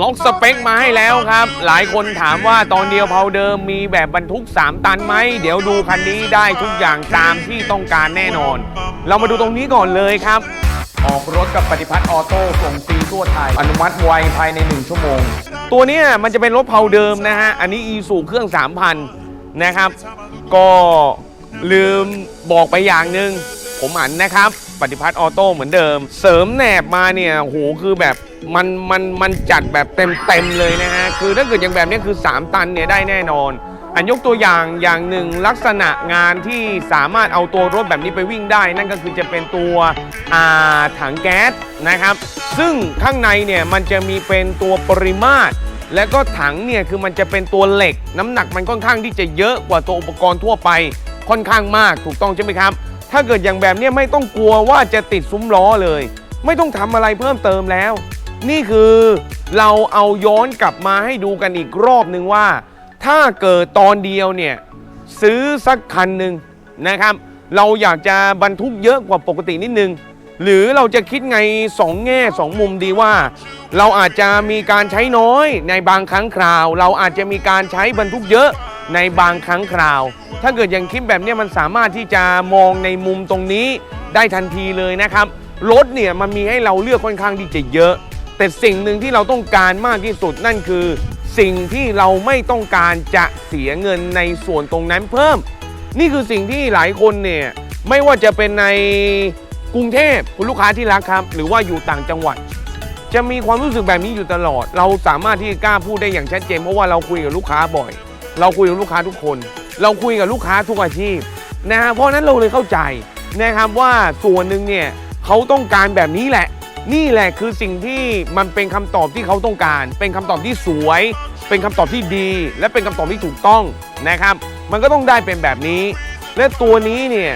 ล็อกสเปคมาให้แล้วครับ หลายคนถามว่าตอนเดียวเพาเดิมมีแบบบรรทุก 3 ตันไหม เดี๋ยวดูคันนี้ได้ทุกอย่างตามที่ต้องการแน่นอน เรามาดูตรงนี้ก่อนเลยครับ ออกรถกับปฏิพัฒน์ออโต้ส่งฟรีทั่วไทย อนุมัติไวภายใน 1 ชั่วโมง ตัวเนี้ยมันจะเป็นรถเพาเดิมนะฮะ อันนี้อีสูเครื่อง 3,000 นะครับ ก็ลืมบอกไปอย่างหนึ่งผมอันนะครับ ปฏิพัฒน์ออโต้เหมือนเดิม เสริมแหนบมาเนี่ยโหคือแบบ มันมันมันจัดแบบเต็มเต็มเลยนะฮะคือถ้าเกิดอย่างแบบนี้คือ 3 ตันเนี่ยได้แน่นอน อันยกตัวอย่างอย่างหนึ่งลักษณะงานที่สามารถเอาตัวรถแบบนี้ไปวิ่งได้ นั่นก็คือจะเป็นตัวถังแก๊สนะครับ ซึ่งข้างในเนี่ยมันจะมีเป็นตัวปริมาตรและก็ถังเนี่ยคือมันจะเป็นตัวเหล็ก น้ำหนักมันค่อนข้างที่จะเยอะกว่าตัวอุปกรณ์ทั่วไปค่อนข้างมากถูกต้องใช่ไหมครับ ถ้าเกิดอย่างแบบนี้ไม่ต้องกลัวว่าจะติดซุ้มล้อเลย ไม่ต้องทำอะไรเพิ่มเติมแล้ว นี่คือเราเอาย้อนกลับมาให้ดูกันอีกรอบหนึ่งว่า ถ้าเกิดตอนเดียวเนี่ยซื้อสักคันหนึ่งนะครับ เราอยากจะบรรทุกเยอะกว่าปกตินิดนึง หรือเราจะคิดไงสองแง่สองมุมดีว่า เราอาจจะมีการใช้น้อยในบางครั้งคราว เราอาจจะมีการใช้บรรทุกเยอะในบางครั้งคราว ถ้าเกิดอย่างคลิปแบบนี้มันสามารถที่จะมองในมุมตรงนี้ได้ทันทีเลยนะครับรถเนี่ยมันมีให้เราเลือกค่อนข้างที่จะเยอะ แต่สิ่งหนึ่งที่เราต้องการมากที่สุดนั่นคือ สิ่งที่เราไม่ต้องการจะเสียเงินในส่วนตรงนั้นเพิ่ม นี่คือสิ่งที่หลายคนเนี่ยไม่ว่าจะเป็นในกรุงเทพคุณลูกค้าที่รักครับ หรือว่าอยู่ต่างจังหวัด จะมีความรู้สึกแบบนี้อยู่ตลอด เราสามารถที่กล้าพูดได้อย่างชัดเจนเพราะว่าเราคุยกับลูกค้าบ่อย เราคุยกับลูกค้าทุกคน เราคุยกับลูกค้าทุกอาชีพนะฮะเพราะนั้นเราเลยเข้าใจนะครับว่าส่วนหนึ่งเนี่ยเขาต้องการแบบนี้แหละ นี่แหละคือสิ่งที่มันเป็นคำตอบที่เขาต้องการ เป็นคำตอบที่สวย เป็นคำตอบที่ดี และเป็นคำตอบที่ถูกต้องนะครับ มันก็ต้องได้เป็นแบบนี้ และตัวนี้เนี่ย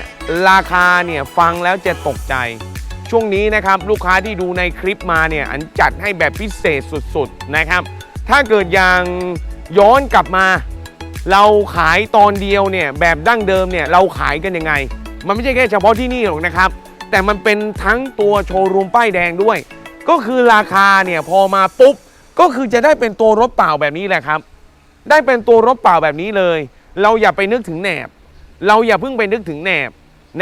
ราคาเนี่ยฟังแล้วจะตกใจ ช่วงนี้นะครับลูกค้าที่ดูในคลิปมาเนี่ยอันจัดให้แบบพิเศษสุดๆนะครับ ถ้าเกิดอย่างย้อนกลับมา เราขายตอนเดียวเนี่ยแบบดั้งเดิมเนี่ยเราขายกันยังไง มันไม่ใช่แค่เฉพาะที่นี่หรอกนะครับ แต่มันเป็นทั้งตัวโชว์รูมป้ายแดงด้วย ก็คือราคาเนี่ยพอมาปุ๊บ ก็คือจะได้เป็นตัวรถเปล่าแบบนี้แหละครับ ได้เป็นตัวรถเปล่าแบบนี้เลย เราอย่าไปนึกถึงแหนบ เราอย่าเพิ่งไปนึกถึงแหนบ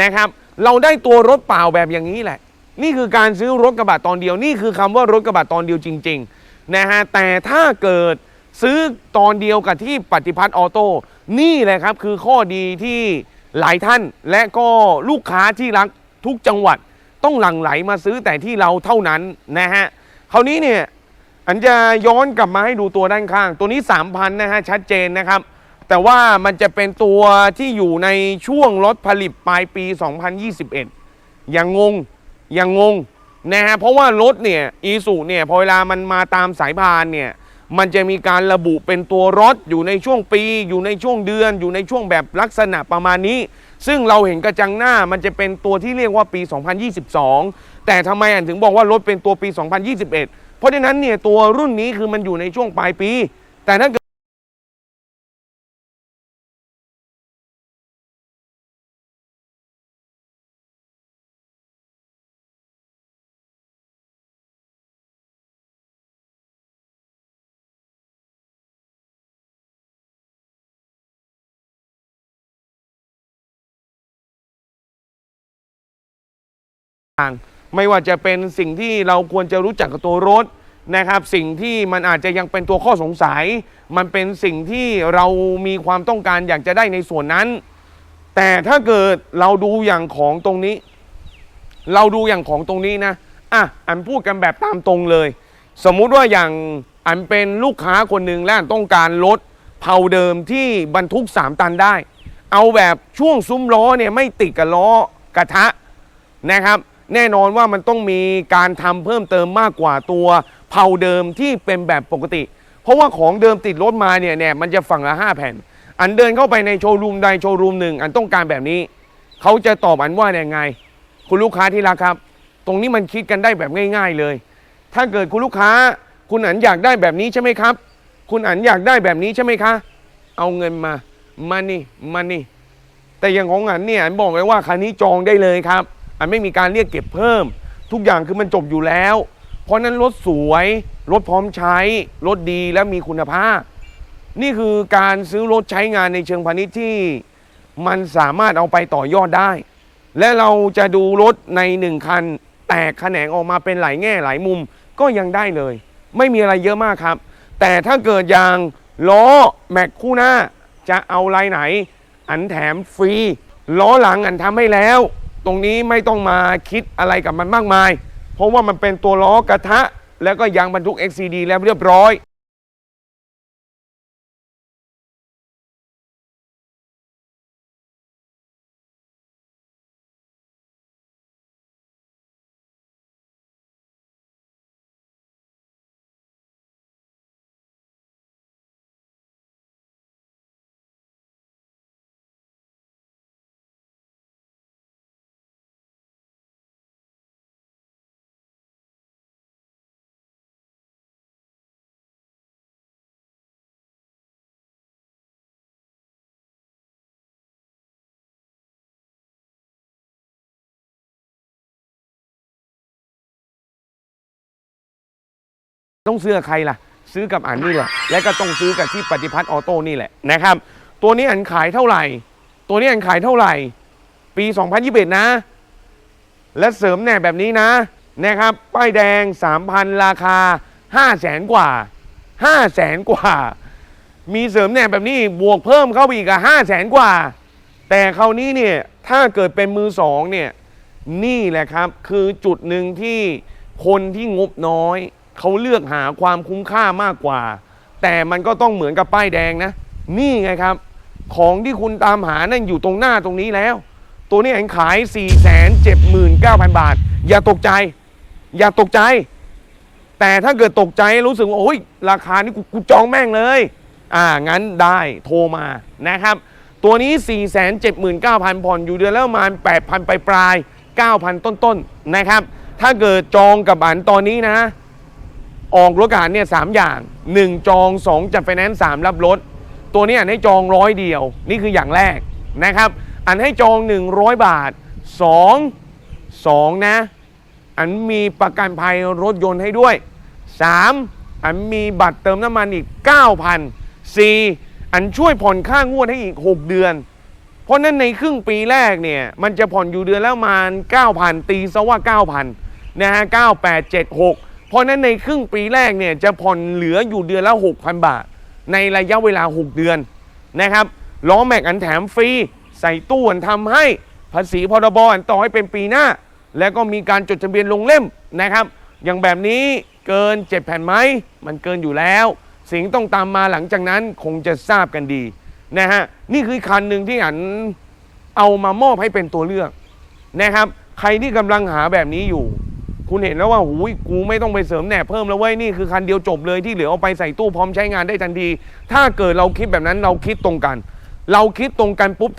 นะครับ เราได้ตัวรถเปล่าแบบอย่างนี้แหละ นี่คือการซื้อรถกระบะตอนเดียว นี่คือคำว่ารถกระบะตอนเดียวจริงๆนะฮะ แต่ถ้าเกิดซื้อตอนเดียวกับที่ปฏิพัฒน์ออโต้นี่แหละครับคือข้อดีที่หลายท่านและก็ลูกค้าที่รัก ทุกจังหวัดต้องหลั่งไหลมาซื้อแต่ที่เราเท่านั้นนะฮะคราวนี้เนี่ยอันจะย้อนกลับมาให้ดูตัวด้านข้าง ตัวนี้ 3,000นะฮะชัดเจนนะครับ แต่ว่ามันจะเป็นตัวที่อยู่ในช่วงรถผลิตปลายปี 2021 อย่างงงอย่างงงนะฮะเพราะว่ารถเนี่ยอีสุเนี่ยพอเวลามันมาตามสายพานเนี่ยมันจะมีการระบุเป็นตัวรถอยู่ในช่วงปี อยู่ในช่วงเดือน อยู่ในช่วงแบบลักษณะประมาณนี้ ซึ่งเราเห็นกระจังหน้ามันจะเป็นตัวที่เรียกว่าปี 2022 แต่ทำไมอันถึงบอกว่ารถเป็นตัวปี 2021 เพราะฉะนั้นเนี่ยตัวรุ่นนี้คือมันอยู่ในช่วงปลายปี แต่ถ้าเกิด ต่างไม่ว่าจะเป็นสิ่งที่เราควรจะรู้จักกับตัวรถนะครับ สิ่งที่มันอาจจะยังเป็นตัวข้อสงสัย มันเป็นสิ่งที่เรามีความต้องการอยากจะได้ในส่วนนั้น แต่ถ้าเกิดเราดูอย่างของตรงนี้ เราดูอย่างของตรงนี้นะอะอันพูดกันแบบตามตรงเลย สมมุติว่าอย่างอันเป็นลูกค้าคนหนึ่งและต้องการรถเผาเดิมที่บรรทุก 3 ตันได้ เอาแบบช่วงซุ้มล้อเนี่ยไม่ติดกับล้อกระทะนะครับ แน่นอนว่ามันต้องมีการทำเพิ่มเติมมากกว่าตัวเผาเดิมที่เป็นแบบปกติ เพราะว่าของเดิมติดรถมาเนี่ยเนี่ยมันจะฝั่งละ5แผ่น อันเดินเข้าไปในโชว์รูมใดโชว์รูมหนึ่งอันต้องการแบบนี้ เขาจะตอบอันว่าอยังไง คุณลูกค้าที่รักครับ ตรงนี้มันคิดกันได้แบบง่าย ๆเลย ถ้าเกิดคุณลูกค้า คุณอันอยากได้แบบนี้ใช่ไหมครับ คุณอันอยากได้แบบนี้ใช่ไหมคะ เอาเงินมามานี่มานี่แต่อย่างของอันเนี่ยอันบอกเลยว่าคันนี้จองได้เลยครับ อันไม่มีการเรียกเก็บเพิ่ม ทุกอย่างคือมันจบอยู่แล้ว เพราะนั้นรถสวยรถพร้อมใช้ รถดีและมีคุณภาพ นี่คือการซื้อรถใช้งานในเชิงพาณิชย์ที่มันสามารถเอาไปต่อยอดได้ และเราจะดูรถในหนึ่งคัน แตกแขนงออกมาเป็นหลายแง่หลายมุมก็ยังได้เลย ไม่มีอะไรเยอะมากครับ แต่ถ้าเกิดยางล้อแม็กคู่หน้า จะเอาลายไหน อันแถมฟรี ล้อหลังอันทำให้แล้ว ตรงนี้ไม่ต้องมาคิดอะไรกับมันมากมาย เพราะว่ามันเป็นตัวล้อกระทะ แล้วก็ยางบรรทุก XCD แล้วเรียบร้อย ต้องซื้อกับใครล่ะ ซื้อกับอันนี่แหละ และก็ต้องซื้อกับที่ปฏิพัฒน์ออโต้นี่แหละนะครับ ตัวนี้อันขายเท่าไหร่ ตัวนี้อันขายเท่าไหร่ ปี 2021 นะ และเสริมแหน่แบบนี้นะนะครับ ป้ายแดง 3,000 ราคา 5 0 0แสนกว่า 5 0 0แสนกว่า มีเสริมแหน่แบบนี้บวกเพิ่มเข้าไปอีกอะ5 0 0แสนกว่า แต่คราวนี้เนี่ยถ้าเกิดเป็นมือสองเนี่ยนี่แหละครับ คือจุดหนึ่งที่คนที่งบน้อย เขาเลือกหาความคุ้มค่ามากกว่า แต่มันก็ต้องเหมือนกับป้ายแดงนะ นี่ไงครับ ของที่คุณตามหานั่นอยู่ตรงหน้าตรงนี้แล้ว ตัวนี้เห็นขาย 4 7 9 0 0 0 บาท อย่าตกใจ อย่าตกใจ แต่ถ้าเกิดตกใจรู้สึกว่าโอ้ยราคานี้กูจองแม่งเลย อ่างั้นได้โทรมานะครับ ตัวนี้ 479,000ผ่อนอยู่เดือนและประมาณ8,000ไปปลายๆ9,000 ต้นๆนะครับ ถ้าเกิดจองกับอันตอนนี้นะ ออกรถกระหันเนี่ยสามอย่าง 1 จอง 2 จัดไฟแนนซ์3รับรถ ตัวนี้อันให้จองร้อยเดียว นี่คืออย่างแรกนะครับ อันให้จอง 100 บาท 2 2 นะ อันมีประกันภัยรถยนต์ให้ด้วย 3. อันมีบัตรเติมน้ำมันอีก 9,000 4. อันช่วยผ่อนค่างวดให้อีก 6 เดือน เพราะนั้นในครึ่งปีแรกเนี่ย มันจะผ่อนอยู่เดือนและประมาณ9,000 ตีซะว่า 9,000 นะฮะ 9876เพ ราะนั้นในครึ่งปีแรกเนี่ยจะผ่อนเหลืออยู่เดือนละ 6,000 บาท ในระยะเวลา 6 เดือนนะครับล้อแม็กอันแถมฟรี ใส่ตู้อันทำให้ภาษีพรบอันต่อให้เป็นปีหน้า แล้วก็มีการจดทะเบียนลงเล่มนะครับ อย่างแบบนี้เกิน 7 แผ่นไหมมันเกินอยู่แล้ว สิ่งต้องตามมาหลังจากนั้นคงจะทราบกันดีนะฮะนี่คือคันหนึ่งที่อันเอามามอบให้เป็นตัวเลือกนะครับ ใครที่กำลังหาแบบนี้อยู่ คุณเห็นแล้วว่าหูยกูไม่ต้องไปเสริมแหนบเพิ่มแล้วเว้ยนี่คือคันเดียวจบเลยที่เหลือเอาไปใส่ตู้พร้อมใช้งานได้ทันที ถ้าเกิดเราคิดแบบนั้นเราคิดตรงกัน เราคิดตรงกันปุ๊บ